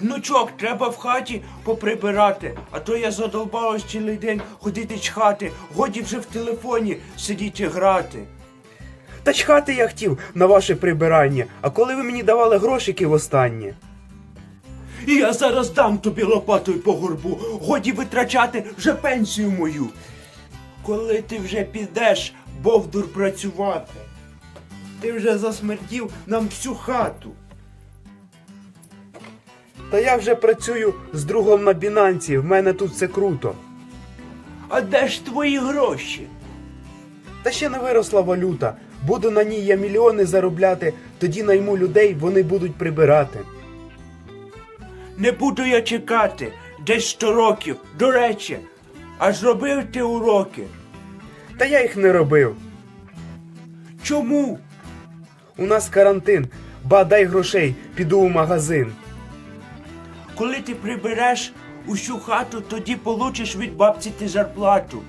Внучок, треба в хаті поприбирати, а то я задолбалась цілий день ходити чхати, годі вже в телефоні сидіти грати. Та чхати я хотів на ваше прибирання, а коли ви мені давали грошики востаннє? І я зараз дам тобі лопатою по горбу, годі витрачати вже пенсію мою. Коли ти вже підеш, бовдур працювати, ти вже засмердів нам всю хату. Та я вже працюю з другом на Бінансі, в мене тут все круто. А де ж твої гроші? Та ще не виросла валюта. Буду на ній я мільйони заробляти, тоді найму людей, вони будуть прибирати. Не буду я чекати десь 100 років. До речі, аж робив ти уроки. Та я їх не робив. Чому? У нас карантин. Ба дай грошей, піду у магазин. Коли ти прибереш усю хату, тоді получиш від бабці ти зарплату.